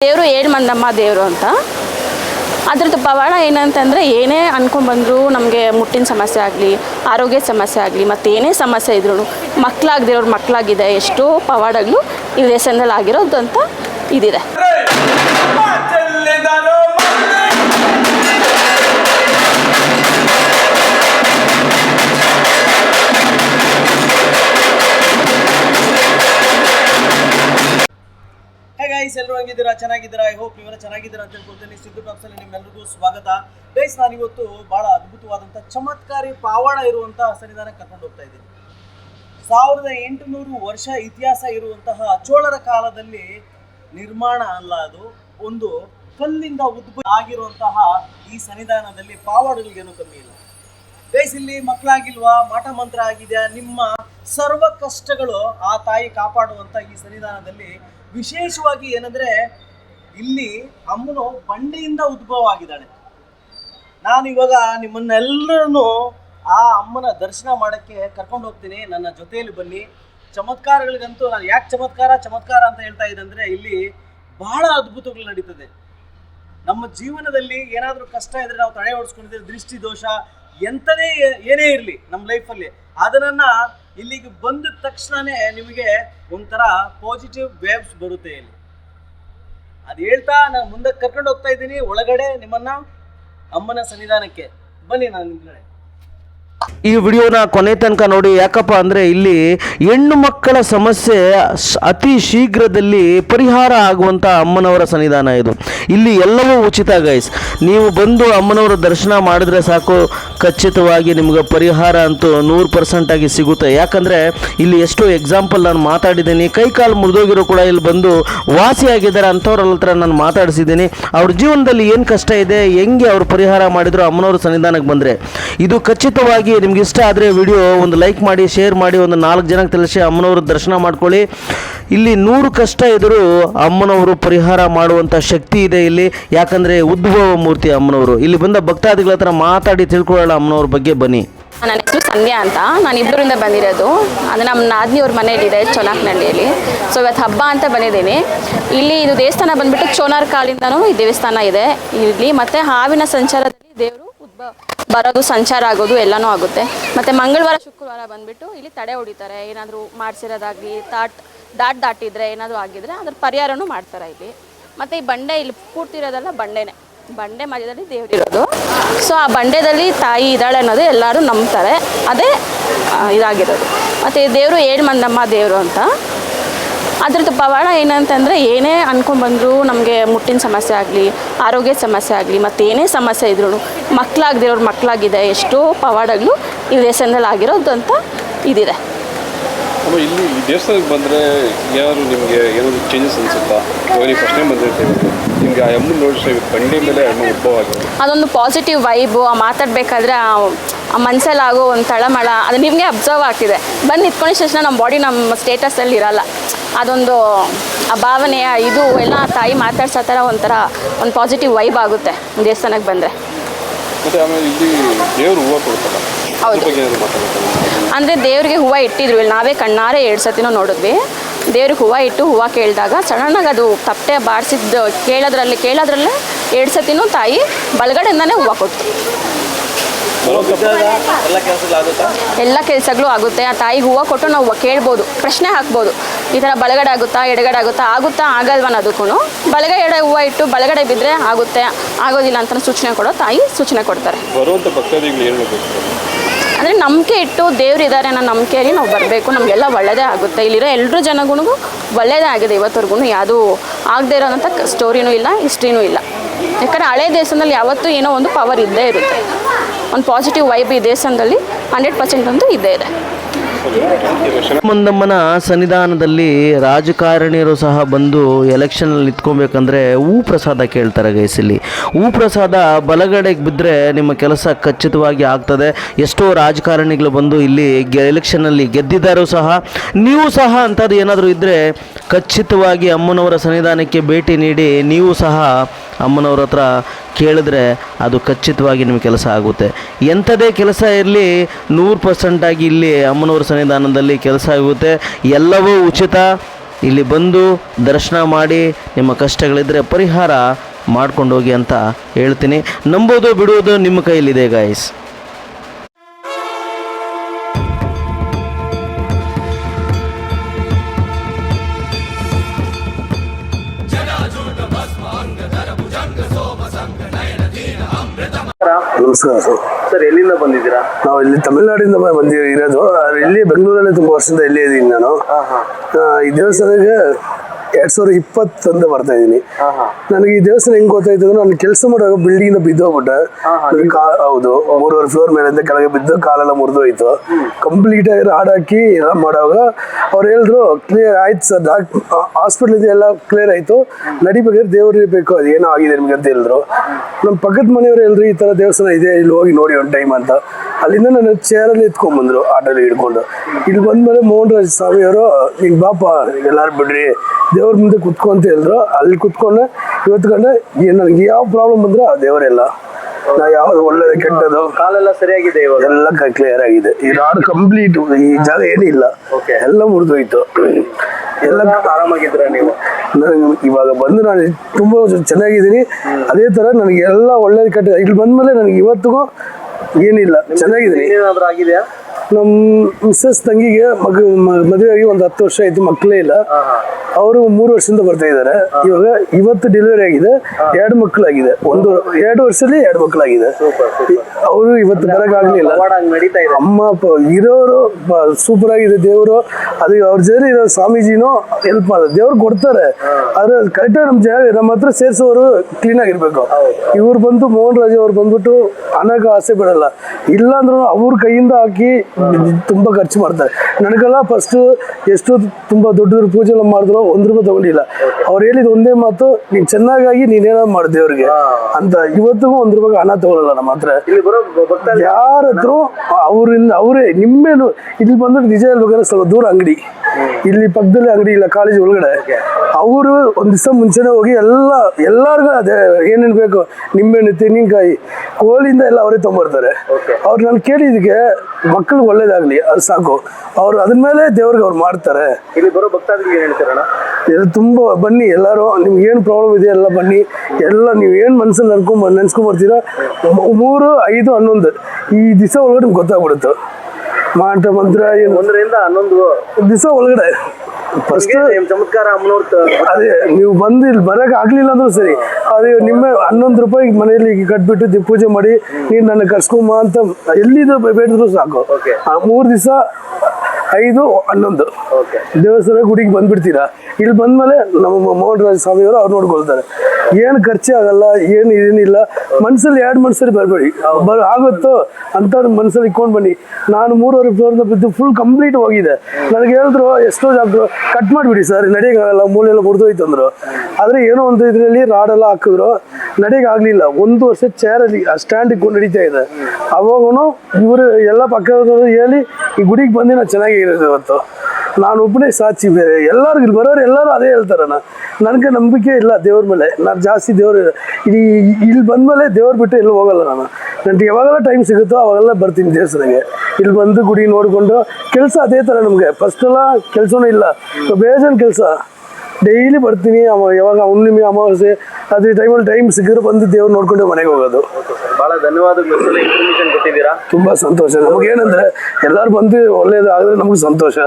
ದೇವರು ಏಳು ಮಂದಮ್ಮ ದೇವರು ಅಂತ. ಅದ್ರದ್ದು ಪವಾಡ ಏನಂತಂದರೆ ಏನೇ ಅನ್ಕೊಂಡ್ಬಂದ್ರು ನಮಗೆ ಮುಟ್ಟಿನ ಸಮಸ್ಯೆ ಆಗಲಿ, ಆರೋಗ್ಯದ ಸಮಸ್ಯೆ ಆಗಲಿ, ಮತ್ತು ಏನೇ ಸಮಸ್ಯೆ ಇದ್ರೂ ಮಕ್ಕಳಾಗದಿರೋರು ಮಕ್ಕಳಾಗಿದೆ ಎಷ್ಟೋ ಪವಾಡಗಳು ಈ ದೇಶದಲ್ಲಿ ಆಗಿರೋದು ಅಂತ ಇದಿದೆ ಚೆಲ್ಲಿದರು ಹೇ ಗೈಸ್ ಚೆನ್ನಾಗಿದ್ದೀರಾ? ಐ ಹೋಪ್ ನೀವೆಲ್ಲ ಚೆನ್ನಾಗಿದ್ದೀರಾ ಅಂತ ಹೇಳ್ಕೊಳ್ತೀನಿ. ಸಿದ್ದು ಟಾಕ್ಸ್ ಅಲ್ಲಿ ನಿಮ್ಮೆಲ್ಲರಿಗೂ ಸ್ವಾಗತ. ಗೈಸ್ ನಾನು ಇವತ್ತು ಬಹಳ ಅದ್ಭುತವಾದಂಥ, ಚಮತ್ಕಾರಿ ಪಾವಾಡ ಇರುವಂತಹ ಸನ್ನಿಧಾನಕ್ಕೆ ಕರ್ಕೊಂಡು ಹೋಗ್ತಾ ಇದ್ದೀನಿ. ಸಾವಿರದ ಎಂಟುನೂರು ವರ್ಷ ಇತಿಹಾಸ ಇರುವಂತಹ ಚೋಳರ ಕಾಲದಲ್ಲಿ ನಿರ್ಮಾಣ ಅಲ್ಲ ಅದು, ಒಂದು ಕಲ್ಲಿಂದ ಉದ್ಭವ ಆಗಿರುವಂತಹ ಈ ಸನ್ನಿಧಾನದಲ್ಲಿ ಪಾವಾಡಗಳಿಗೇನು ಕಮ್ಮಿ ಇಲ್ಲ. ಗೈಸ್ ಇಲ್ಲಿ ಮಕ್ಕಳಾಗಿಲ್ವಾ? ಮಾಟ ಮಂತ್ರ ಆಗಿದೆಯಾ? ನಿಮ್ಮ ಸರ್ವ ಕಷ್ಟಗಳು ಆ ತಾಯಿ ಕಾಪಾಡುವಂತ ಈ ಸನ್ನಿಧಾನದಲ್ಲಿ ವಿಶೇಷವಾಗಿ ಏನಂದ್ರೆ ಇಲ್ಲಿ ಅಮ್ಮನು ಬಂಡೆಯಿಂದ ಉದ್ಭವ ಆಗಿದ್ದಾಳೆ. ನಾನು ಇವಾಗ ನಿಮ್ಮನ್ನೆಲ್ಲರನ್ನು ಆ ಅಮ್ಮನ ದರ್ಶನ ಮಾಡೋಕ್ಕೆ ಕರ್ಕೊಂಡು ಹೋಗ್ತೀನಿ, ನನ್ನ ಜೊತೆಯಲ್ಲಿ ಬನ್ನಿ. ಚಮತ್ಕಾರಗಳಿಗಂತೂ ನಾನು ಯಾಕೆ ಚಮತ್ಕಾರ ಚಮತ್ಕಾರ ಅಂತ ಹೇಳ್ತಾ ಇದ್ದಂದ್ರೆ ಇಲ್ಲಿ ಬಹಳ ಅದ್ಭುತಗಳು ನಡೀತದೆ. ನಮ್ಮ ಜೀವನದಲ್ಲಿ ಏನಾದರೂ ಕಷ್ಟ ಇದ್ರೆ ನಾವು ತಡೆ ಓಡಿಸ್ಕೊಂಡಿದ್ರೆ ದೃಷ್ಟಿ ದೋಷ ಎಂಥದೇ ಏನೇ ಇರಲಿ ನಮ್ಮ ಲೈಫಲ್ಲಿ ಅದನ್ನ ಇಲ್ಲಿಗೆ ಬಂದ ತಕ್ಷಣನೇ ನಿಮಗೆ ಒಂಥರ ಪಾಸಿಟಿವ್ ವೇವ್ಸ್ ಬರುತ್ತೆ ಇಲ್ಲಿ. ಅದು ಹೇಳ್ತಾ ನಾನು ಮುಂದಕ್ಕೆ ಕರ್ಕೊಂಡು ಹೋಗ್ತಾ ಇದ್ದೀನಿ. ಒಳಗಡೆ ನಿಮ್ಮನ್ನ ಅಮ್ಮನ ಸನ್ನಿಧಾನಕ್ಕೆ. ಬನ್ನಿ ನಾನು ನಿಮ್ಮ ಈ ವಿಡಿಯೋನ ಕೊನೆ ತನಕ ನೋಡಿ, ಯಾಕಪ್ಪ ಅಂದರೆ ಇಲ್ಲಿ ಹೆಣ್ಣು ಮಕ್ಕಳ ಸಮಸ್ಯೆ ಅತಿ ಶೀಘ್ರದಲ್ಲಿ ಪರಿಹಾರ ಆಗುವಂಥ ಅಮ್ಮನವರ ಸನ್ನಿಧಾನ ಇದು. ಇಲ್ಲಿ ಎಲ್ಲವೂ ಉಚಿತ ಗೈಸ್ ನೀವು ಬಂದು ಅಮ್ಮನವರ ದರ್ಶನ ಮಾಡಿದ್ರೆ ಸಾಕು. ಖಚಿತವಾಗಿ ನಿಮ್ಗೆ ಪರಿಹಾರ ಅಂತೂ ನೂರು ಪರ್ಸೆಂಟಾಗಿ ಸಿಗುತ್ತೆ. ಯಾಕಂದರೆ ಇಲ್ಲಿ ಎಷ್ಟೋ ಎಕ್ಸಾಂಪಲ್ ನಾನು ಮಾತಾಡಿದ್ದೀನಿ. ಕೈ ಕಾಲು ಮುರಿದೋಗಿರೋ ಕೂಡ ಇಲ್ಲಿ ಬಂದು ವಾಸಿಯಾಗಿದ್ದಾರೆ ಅಂಥವ್ರ ಹತ್ರ ನಾನು ಮಾತಾಡಿಸಿದ್ದೀನಿ. ಅವ್ರ ಜೀವನದಲ್ಲಿ ಏನು ಕಷ್ಟ ಇದೆ, ಹೆಂಗೆ ಅವ್ರು ಪರಿಹಾರ ಮಾಡಿದ್ರು ಅಮ್ಮನವ್ರ ಸನ್ನಿಧಾನಕ್ಕೆ ಬಂದರೆ. ಇದು ಖಚಿತವಾಗಿ ನಿಮ್ಗೆ ಇಷ್ಟ ಆದರೆ ವಿಡಿಯೋ ಒಂದು ಲೈಕ್ ಮಾಡಿ, ಶೇರ್ ಮಾಡಿ, ಒಂದು ನಾಲ್ಕು ಜನಕ್ಕೆ ತಿಳಿಸಿ ಅಮ್ಮನವ್ರ ದರ್ಶನ ಮಾಡ್ಕೊಳ್ಳಿ. ಇಲ್ಲಿ ನೂರು ಕಷ್ಟ ಇದ್ದರೂ ಅಮ್ಮನವರು ಪರಿಹಾರ ಮಾಡುವಂಥ ಶಕ್ತಿ ಇದೆ ಇಲ್ಲಿ. ಯಾಕಂದರೆ ಉದ್ಭವ ಮೂರ್ತಿ ಅಮ್ಮನವರು. ಇಲ್ಲಿ ಬಂದ ಭಕ್ತಾದಿಗಳ ಹತ್ರ ಮಾತಾಡಿ ತಿಳ್ಕೊಳ್ಳೋಣ ಅಮ್ಮನವ್ರ ಬಗ್ಗೆ ಬನ್ನಿ. ನನ್ನ ಹೆಸರು ಸಂಧ್ಯಾ ಅಂತ. ನಾನು ಇಬ್ಬರಿಂದ ಬಂದಿರೋದು. ಅದು ನಮ್ಮ ನಾದಿನಿಯವ್ರ ಮನೆಯಲ್ಲಿದೆ, ಚೊನಾಕ್ನಹಳ್ಳಿಯಲ್ಲಿ. ಸೊ ಇವತ್ತು ಹಬ್ಬ ಅಂತ ಬಂದಿದ್ದೀನಿ. ಇಲ್ಲಿ ಇದು ದೇವಸ್ಥಾನ ಬಂದ್ಬಿಟ್ಟು ಚೋನಾರ್ ಕಾಲಿಂದನೂ ಈ ದೇವಸ್ಥಾನ ಇದೆ. ಇಲ್ಲಿ ಮತ್ತು ಹಾವಿನ ಸಂಚಾರದಲ್ಲಿ ದೇವರು ಬರೋದು, ಸಂಚಾರ ಆಗೋದು ಎಲ್ಲನೂ ಆಗುತ್ತೆ. ಮತ್ತು ಮಂಗಳವಾರ, ಶುಕ್ರವಾರ ಬಂದ್ಬಿಟ್ಟು ಇಲ್ಲಿ ತಡೆ ಹೊಡಿತಾರೆ. ಏನಾದರೂ ಮಾಡಿಸಿರೋದಾಗಲಿ, ತಾಟ್, ದಾಟ್ ದಾಟಿದ್ರೆ ಏನಾದರೂ ಆಗಿದ್ರೆ ಅದ್ರ ಪರಿಹಾರನೂ ಮಾಡ್ತಾರೆ ಇಲ್ಲಿ. ಮತ್ತು ಈ ಬಂಡೆ ಇಲ್ಲಿ ಪೂರ್ತಿ ಇರೋದೆಲ್ಲ ಬಂಡೆನೇ. ಬಂಡೆ ಮಧ್ಯದಲ್ಲಿ ದೇವರಿರೋದು ಸೊ ಆ ಬಂಡೆದಲ್ಲಿ ತಾಯಿ ಇದ್ದಾಳೆ ಅನ್ನೋದು ಎಲ್ಲರೂ ನಂಬ್ತಾರೆ. ಅದೇ ಇದಾಗಿರೋದು. ಮತ್ತು ದೇವರು ಏಳು ಮಂದಮ್ಮ ದೇವರು ಅಂತ. ಅದ್ರದ್ದು ಪವಾಡ ಏನಂತಂದರೆ ಏನೇ ಅನ್ಕೊಂಡ್ಬಂದ್ರು ನಮಗೆ ಮುಟ್ಟಿನ ಸಮಸ್ಯೆ ಆಗಲಿ ಆರೋಗ್ಯ ಸಮಸ್ಯೆ ಆಗಲಿ ಮತ್ತು ಏನೇ ಸಮಸ್ಯೆ ಇದ್ರೂ ಮಕ್ಕಳಾಗದಿರೋರು ಮಕ್ಕಳಾಗಿದೆ ಎಷ್ಟೋ ಪವಾಡಗಳು ಈ ದೇವಸ್ಥಾನದಲ್ಲಿ ಆಗಿರೋದು ಅಂತ ಇದಿದೆ. ಇಲ್ಲಿ ದೇವಸ್ಥಾನಕ್ಕೆ ಬಂದರೆ ಏನಾದ್ರು ನಿಮಗೆ ಏನಾದರೂ ಚೇಂಜಸ್ ಅನಿಸುತ್ತಾ? ನೀವು ಫಸ್ಟ್ ಟೈಮ್ ಬಂದಿರ್ತೀವಿ ನಿಮಗೆ ಆ ಅಮ್ಮನ ನೋಡಿದ್ರೆ ಬಂಡಿ ಮೇಲೆ ಅಮ್ಮ ಉದ್ಭವ ಆಗಿದೆ ಅದೊಂದು ಪಾಸಿಟಿವ್ ವೈಬು ಮಾತಾಡಬೇಕಾದ್ರೆ ಆ ಮನಸ್ಸಲ್ಲಿ ಆಗೋ ಒಂದು ತಳಮಳ ಅದು ನಿಮಗೆ ಅಬ್ಸರ್ವ್ ಆಗ್ತಿದೆ. ಬಂದು ನಿಂತ್ಕೊಂಡಿದ ತಕ್ಷಣ ನಮ್ಮ ಬಾಡಿ ನಮ್ಮ ಸ್ಟೇಟಸಲ್ಲಿ ಇರಲ್ಲ. ಅದೊಂದು ಆ ಭಾವನೆಯ ಇದು ಎಲ್ಲ ತಾಯಿ ಮಾತಾಡ್ಸೋ ಥರ ಒಂಥರ ಒಂದು ಪಾಸಿಟಿವ್ ವೈಬ್ ಆಗುತ್ತೆ ದೇವಸ್ಥಾನಕ್ಕೆ ಬಂದರೆ. ಮತ್ತು ಆಮೇಲೆ ಇಲ್ಲಿ ದೇವರು ಹೂವು ಕೊಡ್ತಾರೆ ಹೌದು. ಅದ್ರ ಬಗ್ಗೆ ಏನಾದ್ರು ಮಾತಾಡ್ತಾರೆ? ಅಂದರೆ ದೇವ್ರಿಗೆ ಹೂವು ಇಟ್ಟಿದ್ರು ಇಲ್ಲಿ ನಾವೇ ಕಣ್ಣಾರೆ ಎರಡು ಸತಿನೂ ನೋಡಿದ್ವಿ. ದೇವ್ರಿಗೆ ಹೂವು ಇಟ್ಟು ಹೂವು ಕೇಳಿದಾಗ ಸಡನ್ನಾಗಿ ಅದು ತಪ್ಪೆ ಬಾಡಿಸಿದ್ದು ಕೇಳೋದ್ರಲ್ಲಿ ಕೇಳೋದ್ರಲ್ಲೇ ಎರಡು ಸತಿನೂ ತಾಯಿ ಬಲಗಡೆಯಿಂದನೇ ಹೂವು ಕೊಟ್ಟು ಎಲ್ಲ ಕೆಲಸಗಳು ಆಗುತ್ತೆ. ಆ ತಾಯಿಗೆ ಹೂವು ಕೊಟ್ಟು ನಾವು ಕೇಳ್ಬೋದು ಪ್ರಶ್ನೆ ಹಾಕ್ಬೋದು. ಈ ಥರ ಬಲಗಡೆ ಆಗುತ್ತಾ ಎಡಗಡೆ ಆಗುತ್ತಾ ಆಗುತ್ತಾ ಆಗಲ್ವ ಅನ್ನೋದಕ್ಕೂ ಬಲಗಡೆ ಹೂವು ಇಟ್ಟು ಬಲಗಡೆ ಬಿದ್ದರೆ ಆಗುತ್ತೆ. ಆಗೋದಿಲ್ಲ ಅಂತ ಸೂಚನೆ ಕೊಡೋ ತಾಯಿ ಸೂಚನೆ ಕೊಡ್ತಾರೆ. ಅಂದರೆ ನಂಬಿಕೆ ಇಟ್ಟು ದೇವ್ರು ಇದ್ದಾರೆ ಅನ್ನೋ ನಂಬಿಕೆಯಲ್ಲಿ ನಾವು ಬರಬೇಕು. ನಮಗೆಲ್ಲ ಒಳ್ಳೆಯದೇ ಆಗುತ್ತೆ. ಇಲ್ಲಿರೋ ಎಲ್ಲರೂ ಜನಗಳಿಗೂ ಒಳ್ಳೆಯದೇ ಆಗಿದೆ ಇವತ್ತವರೆಗೂ ಯಾವುದೂ ಆಗದೆ ಇರೋಂಥ ಸ್ಟೋರಿನೂ ಇಲ್ಲ ಹಿಸ್ಟ್ರಿನೂ ಇಲ್ಲ. ಯಾಕಂದರೆ ಹಳೆ ದೇಶದಲ್ಲಿ ಯಾವತ್ತೂ ಏನೋ ಒಂದು ಪವರ್ ಇದ್ದೇ ಇರುತ್ತೆ. ಒಂದು ಪಾಸಿಟಿವ್ ವೈಬ್ ಈ ದೇಶದಲ್ಲಿ ಹಂಡ್ರೆಡ್ ಪರ್ಸೆಂಟ್ ಅಂತೂ ಇದ್ದೇ ಇದೆ. ಮಂದಮ್ಮನ ಸನ್ನಿಧಾನದಲ್ಲಿ ರಾಜಕಾರಣಿಯರು ಸಹ ಬಂದು ಎಲೆಕ್ಷನಲ್ಲಿ ನಿಂತ್ಕೊಬೇಕಂದ್ರೆ ಹೂ ಪ್ರಸಾದ ಕೇಳ್ತಾರೆ ಗೈಸಲ್ಲಿ ಹೂ ಪ್ರಸಾದ ಬಲಗಡೆಗೆ ಬಿದ್ದರೆ ನಿಮ್ಮ ಕೆಲಸ ಖಚಿತವಾಗಿ ಆಗ್ತದೆ. ಎಷ್ಟೋ ರಾಜಕಾರಣಿಗಳು ಬಂದು ಇಲ್ಲಿ ಎಲೆಕ್ಷನಲ್ಲಿ ಗೆದ್ದಿದ್ದಾರೂ ಸಹ ನೀವು ಸಹ ಅಂಥದ್ದು ಏನಾದರೂ ಇದ್ದರೆ ಖಚಿತವಾಗಿ ಅಮ್ಮನವರ ಸನ್ನಿಧಾನಕ್ಕೆ ಭೇಟಿ ನೀಡಿ ನೀವು ಸಹ ಅಮ್ಮನವ್ರ ಹತ್ರ ಕೇಳಿದ್ರೆ ಅದು ಖಚಿತವಾಗಿ ನಿಮ್ಮ ಕೆಲಸ ಆಗುತ್ತೆ. ಎಂಥದೇ ಕೆಲಸ ಇರಲಿ, ನೂರು ಪರ್ಸೆಂಟಾಗಿ ಇಲ್ಲಿ ಅಮ್ಮನವ್ರ ಸನ್ನಿಧಾನದಲ್ಲಿ ಕೆಲಸ ಆಗುತ್ತೆ. ಎಲ್ಲವೂ ಉಚಿತ. ಇಲ್ಲಿ ಬಂದು ದರ್ಶನ ಮಾಡಿ, ನಿಮ್ಮ ಕಷ್ಟಗಳಿದ್ದರೆ ಪರಿಹಾರ ಮಾಡ್ಕೊಂಡು ಹೋಗಿ ಅಂತ ಹೇಳ್ತೀನಿ. ನಂಬೋದು ಬಿಡುವುದು ನಿಮ್ಮ ಕೈಯಲ್ಲಿದೆ ಗಾಯ್ಸ್ ನಮಸ್ಕಾರ ಸರ್. ಸರ್ ಎಲ್ಲಿಂದ ಬಂದಿದ್ದೀರಾ? ನಾವು ಇಲ್ಲಿ ತಮಿಳ್ನಾಡಿಂದ ಬಂದಿರೋದು ಬಂದಿ ಇರೋದು. ಆದ್ರೆ ಇಲ್ಲಿ ಬೆಂಗಳೂರಲ್ಲಿ ತುಂಬಾ ವರ್ಷದಿಂದ ಇಲ್ಲೇ ಇದ್ದೀನಿ ನಾನು. ಆ, ಈ ದೇವಸ್ಥಾನಕ್ಕೆ ಎರಡ್ ಸಾವಿರದ ಇಪ್ಪತ್ತೊಂದು ಬರ್ತಾ ಇದ್ದೀನಿ. ನನಗೆ ಈ ದೇವಸ್ಥಾನ ಹೆಂಗ್ ಗೊತ್ತಾಯ್ತು ಅಂದ್ರೆ ನಾನು ಕೆಲಸ ಮಾಡುವಾಗ ಬಿಲ್ಡಿಂಗ್ ಇಂದ ಬಿದ್ದೋಗ್ಬಿಟ್ಟೆ. ನನಗೆ ಕಾ- ಹೌದು ಮೂರುವರೆ ಫ್ಲೋರ್ ಮೇಲಿಂದ ಕೆಳಗೆ ಬಿದ್ದು ಕಾಲೆಲ್ಲ ಮುರಿದೋಯ್ತು. ಕಂಪ್ಲೀಟ್ ಆಗಿ ರಾಡ್ ಹಾಕಿ ಎಲ್ಲ ಮಾಡುವಾಗ ಅವ್ರು ಹೇಳಿದ್ರು ಕ್ಲಿಯರ್ ಆಯ್ತು ಸರ್ ಡಾಕ್ ಹಾಸ್ಪಿಟ್ಲ್ ಎಲ್ಲ ಕ್ಲಿಯರ್ ಆಯ್ತು. ನಡಿಬೇಕಾದ್ರೆ ದೇವ್ರು ಬೇಕು ಅದು ಏನೋ ಆಗಿದೆ ನಿಮ್ಗೆ ಅಂತ ಹೇಳಿದ್ರು. ನಮ್ಮ ಪಕ್ಕದ ಮನೆಯವರು ಹೇಳಿದ್ರು ಈ ತರ ದೇವಸ್ಥಾನ ಇದೆ ಇಲ್ಲಿ ಹೋಗಿ ನೋಡಿ ಒಂದು ಟೈಮ್ ಅಂತ. ಅಲ್ಲಿಂದ ನನ್ನ ಚೇರಲ್ಲಿ ಎತ್ಕೊಂಡ್ಬಂದ್ರು ಆಟೋಲಿ ಹಿಡ್ಕೊಂಡು. ಇಲ್ಲಿ ಬಂದ್ಮೇಲೆ ಮೋಹನ್ ರಾಜ್ ಸ್ವಾಮಿಯವರು ಈಗ ಬಾಪ ಎಲ್ಲಾರು ಬಿಡ್ರಿ ದೇವ್ರ ಮುಂದೆ ಕುತ್ಕೊಂತ ಹೇಳಿದ್ರು. ಅಲ್ಲಿ ಕುತ್ಕೊಂಡೆ ಇವತ್ತು ಕಂಡೆ ಏನ್ ನನಗೆ ಯಾವ ಪ್ರಾಬ್ಲಮ್ ಬಂದ್ರೆ ಆ ದೇವರೆಲ್ಲ ನಾ ಯಾವ್ದು ಒಳ್ಳೇದು ಕೆಟ್ಟದು ಕಾಲೆಲ್ಲ ಸರಿಯಾಗಿದೆ ಇವಾಗ? ಎಲ್ಲ ಕ್ಲಿಯರ್ ಆಗಿದೆ. ಈ ರಾಡ್ ಕಂಪ್ಲೀಟ್ ಈ ಜಾಗ ಏನಿಲ್ಲ. ಎಲ್ಲ ಮುರಿದೋಯ್ತು. ಎಲ್ಲ ಆರಾಮಾಗಿದ್ರ ನೀವು? ನಾನು ಇವಾಗ ಬಂದು ನಾನು ತುಂಬ ಚೆನ್ನಾಗಿದ್ದೀನಿ. ಅದೇ ಥರ ನನಗೆ ಎಲ್ಲ ಒಳ್ಳೇದು ಕೆಟ್ಟ ಇಲ್ಲಿ ಬಂದ್ಮೇಲೆ ನನಗೆ ಇವತ್ತಿಗೂ ಏನಿಲ್ಲ. ಚೆನ್ನಾಗಿದ್ದೀನಿ. ಏನಾದ್ರೂ ಆಗಿದೆಯಾ? ನಮ್ಮ ಮಿಸ್ಸಸ್ ತಂಗಿಗೆ ಮಗ ಮದುವೆಯಾಗಿ ಮದುವೆ ಆಗಿ ಒಂದು ಹತ್ತು ವರ್ಷ ಆಯ್ತು ಮಕ್ಕಳೇ ಇಲ್ಲ. ಅವರು ಮೂರು ವರ್ಷದಿಂದ ಬರ್ತಾ ಇದ್ದಾರೆ. ಇವಾಗ ಇವತ್ತು ಡೆಲಿವರಿ ಆಗಿದೆ ಎರಡು ಮಕ್ಕಳಾಗಿದೆ. ಒಂದು ಎರಡು ವರ್ಷದಲ್ಲಿ ಎರಡು ಮಕ್ಕಳಾಗಿದೆ. ಅವರು ಇವತ್ತು ಬರೋಕ್ಕಾಗಲಿಲ್ಲ ಅಮ್ಮ ಅಪ್ಪ ಇರೋರು ಸೂಪರ್ ಆಗಿದೆ ದೇವರು. ಅದು ಅವ್ರ ಜೊತೆ ಇರೋ ಸ್ವಾಮೀಜಿನೂ ಹೆಲ್ಪ್ ಮಾಡೋದು ದೇವ್ರು ಕೊಡ್ತಾರೆ. ಆದ್ರೆ ಕರೆಕ್ಟಾಗಿ ನಮ್ಮ ಜಾಗ ನಮ್ಮ ಹತ್ರ ಸೇರಿಸೋರು ಕ್ಲೀನ್ ಆಗಿರ್ಬೇಕು. ಇವ್ರು ಬಂದು ಮೋಹನ್ ರಾಜ ಅವ್ರು ಬಂದ್ಬಿಟ್ಟು ಅನಗ ಆಸೆ ಬಿಡಲ್ಲ ಇಲ್ಲಾಂದ್ರೂ ಅವ್ರ ಕೈಯಿಂದ ಹಾಕಿ ತುಂಬಾ ಖರ್ಚು ಮಾಡ್ತಾರೆ. ನನಗೆಲ್ಲ ಫಸ್ಟ್ ಎಷ್ಟು ತುಂಬಾ ದೊಡ್ಡ ದೊಡ್ಡ ಪೂಜೆ ಎಲ್ಲ ಮಾಡಿದ್ರು ಒಂದ್ ರೂಪಾಯಿ ತಗೊಂಡಿಲ್ಲ. ಅವ್ರು ಹೇಳಿದ ಒಂದೇ ಮಾತು ನೀನ್ ಚೆನ್ನಾಗಾಗಿ ನೀನೇನೋ ಮಾಡು ದೇವ್ರಿಗೆ ಅಂತ. ಇವತ್ತಿಗೂ ಒಂದ್ ರೂಪಾಯಿ ಹಣ ತಗೊಳ್ಳಲ್ಲ ನಮ್ಮ ಹತ್ರ. ಇಲ್ಲಿ ಬರೋ ಬರ್ತಾ ಯಾರ ಹತ್ರ ಅವರಿಂದ ಅವರೇ ನಿಮ್ಮೇನು ಇಲ್ಲಿ ಬಂದ್ರೆ ನಿಜ ಹೇಳ್ಬೇಕಾದ್ರೆ ಸ್ವಲ್ಪ ದೂರ ಅಂಗಡಿ. ಇಲ್ಲಿ ಪಕ್ಕದಲ್ಲಿ ಅಂಗಡಿ ಇಲ್ಲ ಕಾಲೇಜ್ ಒಳಗಡೆ. ಅವರು ಒಂದ್ ದಿವಸ ಮುಂಚೆನೆ ಹೋಗಿ ಎಲ್ಲ ಎಲ್ಲಾರ್ಗು ಅದೇ ಏನೇನು ಬೇಕು ನಿಂಬೆಹಣ್ಣು ತೆಂಗಿನಕಾಯಿ ಕೋಳಿಯಿಂದ ಎಲ್ಲ ಅವರೇ ತೊಗೊಂಬರ್ತಾರೆ. ಅವ್ರು ನಾನು ಕೇಳಿದಕ್ಕೆ ಮಕ್ಕಳು ಒಳ್ಳೇದಾಗ್ಲಿ ಅದು ಸಾಕು. ಅವ್ರು ಅದ್ರ ಮೇಲೆ ದೇವ್ರಿಗೆ ಅವ್ರು ಮಾಡ್ತಾರೆ. ಇಲ್ಲಿ ಬರೋ ಭಕ್ತಾದಿಗಳಿಗೆ ಏನು ಹೇಳ್ತೀರಣ್ಣ? ಇದು ತುಂಬ ಬನ್ನಿ ಎಲ್ಲರೂ ನಿಮ್ಗೆ ಏನು ಪ್ರಾಬ್ಲಮ್ ಇದೆ ಎಲ್ಲ ಬನ್ನಿ. ಎಲ್ಲ ನೀವು ಏನು ಮನ್ಸಲ್ಲಿ ನಡ್ಕೊಂಡ್ ನೆನ್ಸ್ಕೊಂಡ್ ಬರ್ತೀರಾ ಮೂ- ಮೂರು ಐದು ಹನ್ನೊಂದು. ಈ ದಿವಸ ಒಳಗಡೆ ನಿಮ್ಗೆ ಗೊತ್ತಾಗ್ಬಿಡುತ್ತೆ. ಮಾಟ ಮಂತ್ರ ಒಂದರಿಂದ ಹನ್ನೊಂದು. ದಿವಸ ಒಳಗಡೆ. ಫಸ್ಟ್ ಚಮತ್ಕಾರ ಅದೇ ನೀವು ಬಂದು ಇಲ್ಲಿ ಬರಕ್ ಆಗ್ಲಿಲ್ಲ ಅಂದ್ರೂ ಸರಿ. ಅದೇ ನಿಮ್ಮ ಹನ್ನೊಂದು ರೂಪಾಯಿ ಮನೆಯಲ್ಲಿ ಕಟ್ಬಿಟ್ಟು ದಿ- ಪೂಜೆ ಮಾಡಿ ನೀನು ನನ್ನ ಕರ್ಸ್ಕೊಂಬ ಅಂತ ಎಲ್ಲಿದು ಬೇಡಿದ್ರು ಸಾಕು. ಆ ಮೂರು ದಿವಸ ಐದು ಹನ್ನೊಂದು. ದೇವಸ್ಥಾನ ಗುಡಿಗೆ ಬಂದ್ಬಿಡ್ತೀರಾ? ಇಲ್ಲಿ ಬಂದ್ಮೇಲೆ ನಮ್ಮ ಮೋಹನ್ ರಾಜ ಸ್ವಾಮಿಯವರು ಅವ್ರು ನೋಡ್ಕೊಳ್ತಾರೆ. ಏನು ಖರ್ಚೇ ಆಗಲ್ಲ ಏನು ಏನಿಲ್ಲ. ಮನ್ಸಲ್ಲಿ ಎರಡು ಮನ್ಸಲ್ಲಿ ಬರಬೇಡಿ. ಬರ್ ಆಗುತ್ತೋ ಅಂತ ಮನ್ಸಲ್ಲಿ ಇಟ್ಕೊಂಡು ಬನ್ನಿ. ನಾನು ಮೂರುವರೆ ಫ್ಲೋರ್ನ ಬಿದ್ದು ಫುಲ್ ಕಂಪ್ಲೀಟ್ ಹೋಗಿದೆ. ನನಗೆ ಹೇಳಿದ್ರು ಎಷ್ಟೋ ಡಾಕ್ಟ್ರು ಕಟ್ ಮಾಡಿಬಿಡಿ ಸರ್ ನಡೆಯೋಕ್ಕಾಗಲ್ಲ ಮೂಲೆ ಎಲ್ಲ ಮುರಿದೋಯ್ತು ಅಂದರು. ಆದರೆ ಏನೋ ಒಂದು ಇದರಲ್ಲಿ ರಾಡೆಲ್ಲ ಹಾಕಿದ್ರು. ನಡೆಯೋಕ್ಕಾಗಲಿಲ್ಲ ಒಂದು ವರ್ಷ ಚೇರಲ್ಲಿ ಆ ಸ್ಟ್ಯಾಂಡ್ ಇಟ್ಕೊಂಡು ನಡೀತಾ ಇದೆ. ಅವಾಗೂ ಇವರು ಎಲ್ಲ ಪಕ್ಕದವರು ಹೇಳಿ ಈ ಗುಡಿಗೆ ಬಂದು ನಾನು ಚೆನ್ನಾಗಿರೋದು ಇವತ್ತು ನಾನು ಒಬ್ಬನೇ ಸಾಕ್ಷಿ ಬೇರೆ, ಎಲ್ಲರಿಗೂ ಇಲ್ಲಿ ಬರೋರು ಎಲ್ಲರೂ ಅದೇ ಹೇಳ್ತಾರಣ್ಣ ನನಗೆ ನಂಬಿಕೆ ಇಲ್ಲ ದೇವ್ರ ಮೇಲೆ. ನಾನು ಜಾಸ್ತಿ ದೇವ್ರು ಇಲ್ಲಿ ಇಲ್ಲಿ ಬಂದಮೇಲೆ ದೇವ್ರು ಬಿಟ್ಟು ಎಲ್ಲೂ ಹೋಗಲ್ಲ ನಾನು. ನನಗೆ ಯಾವಾಗೆಲ್ಲ ಟೈಮ್ ಸಿಗುತ್ತೋ ಅವಾಗೆಲ್ಲ ಬರ್ತೀನಿ ದೇವಸ್ಥಾನಕ್ಕೆ. ಇಲ್ಲಿ ಬಂದು ಗುಡಿ ನೋಡಿಕೊಂಡು, ಕೆಲಸ ಅದೇ ಥರ ನಮಗೆ. ಫಸ್ಟೆಲ್ಲ ಕೆಲಸನೂ ಇಲ್ಲ. ಬೇಜಾನ್ ಕೆಲಸ. ಡೈಲಿ ಬರ್ತೀನಿ ಅವ ಯಾವಾಗ ಹುಣ್ಣಿಮೆ ಅಮಾವಾಸ್ಯೆ ಅದೇ ಟೈಮಲ್ಲಿ ಟೈಮ್ ಸಿಕ್ಕಿದ್ರೆ ಬಂದು ದೇವ್ರು ನೋಡ್ಕೊಂಡು ಮನೆಗೆ ಹೋಗೋದು. ಬಹಳ ಧನ್ಯವಾದಗಳು ಇನ್ಫಾರ್ಮೇಶನ್ ಕೊಟ್ಟಿದ್ದೀರಾ? ತುಂಬ ಸಂತೋಷ. ನಮಗೇನಂದ್ರೆ ಎಲ್ಲರೂ ಬಂದು ಒಳ್ಳೇದು ಆದರೆ ನಮಗೆ ಸಂತೋಷ.